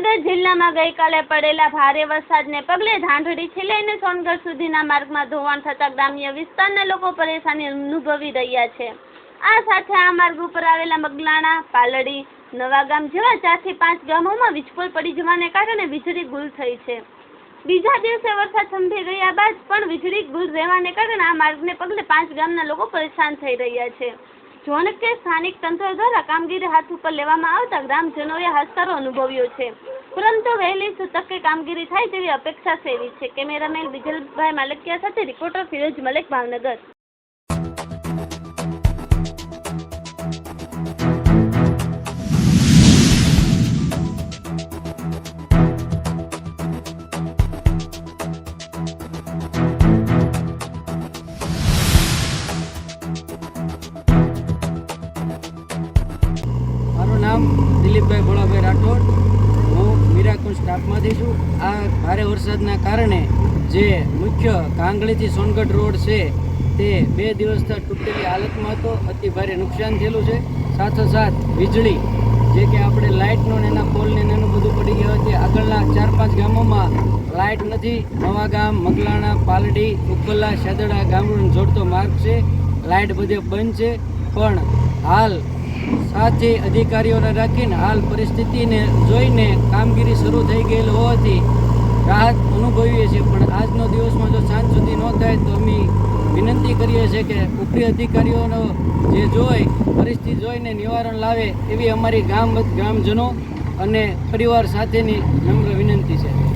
સુરેન્દ્રનગર જિલ્લામાં ગઈકાલે પડેલા ભારે વરસાદને પગલે ધાંધડીથી લઈને સોનગઢ સુધીના માર્ગમાં ધોવાણ થતા ગ્રામ્ય વિસ્તારના લોકો પરેશાની અનુભવી રહ્યા છે. આ સાથે આ માર્ગ ઉપર આવેલા મગલાણા, પાલડી નવાગામ જેવા ચારથી પાંચ ગામોમાં વીજપોલ પડી જવાને કારણે વીજળી ગુલ થઈ છે. બીજા દિવસે વરસાદ થંભી ગયા બાદ પણ વીજળી ગુલ રહેવાને કારણે આ માર્ગને પગલે પાંચ ગામના લોકો પરેશાન થઈ રહ્યા છે. જોન કે સ્થાનિક તંત્ર દ્વારા કામગીરી હાથ ઉપર લેવામાં આવતા ગ્રામજનોએ હસ્તારો અનુભવ્યો છે. પરંતુ વહેલી સૂતકે કામગીરી થાય તેવી અપેક્ષા સેવી છે. કેમેરામેન બિજલભાઈ માલકિયા સાથે રિપોર્ટર ફિરોજ મલેક, ભાવનગર. નામ દિલીપભાઈ ભોળાભાઈ રાઠોડ. મીરાકુંજ દઈશું. આ ભારે વરસાદના કારણે જે મુખ્ય કાંગળીથી સોનગઢ રોડ છે, તે બે દિવસથી તૂટેલી હાલતમાં હતો. અતિ ભારે નુકસાન થયેલું છે. સાથોસાથ વીજળી, જે કે આપણે લાઇટનો ને એના પોલને એનું બધું પડી ગયો છે આગળના ચાર પાંચ ગામોમાં લાઇટ નથી. નવા ગામ, મગલાણા, પાલડી ઉકલા શેદડા ગામડું જોડતો માર્ગ છે. લાઇટ બધે બંધ છે. પણ હાલ સાથે અધિકારીઓને રાખીને હાલ પરિસ્થિતિને જોઈને કામગીરી શરૂ થઈ ગયેલ હોવાથી રાહત અનુભવીએ છીએ. પણ આજનો દિવસમાં જો સાંજ સુધી ન થાય તો અમે વિનંતી કરીએ છીએ કે ઉપરી અધિકારીઓનો જે જોઈ પરિસ્થિતિ જોઈને નિવારણ લાવે એવી અમારી ગામ ગ્રામજનો અને પરિવાર સાથેની નમ્ર વિનંતી છે.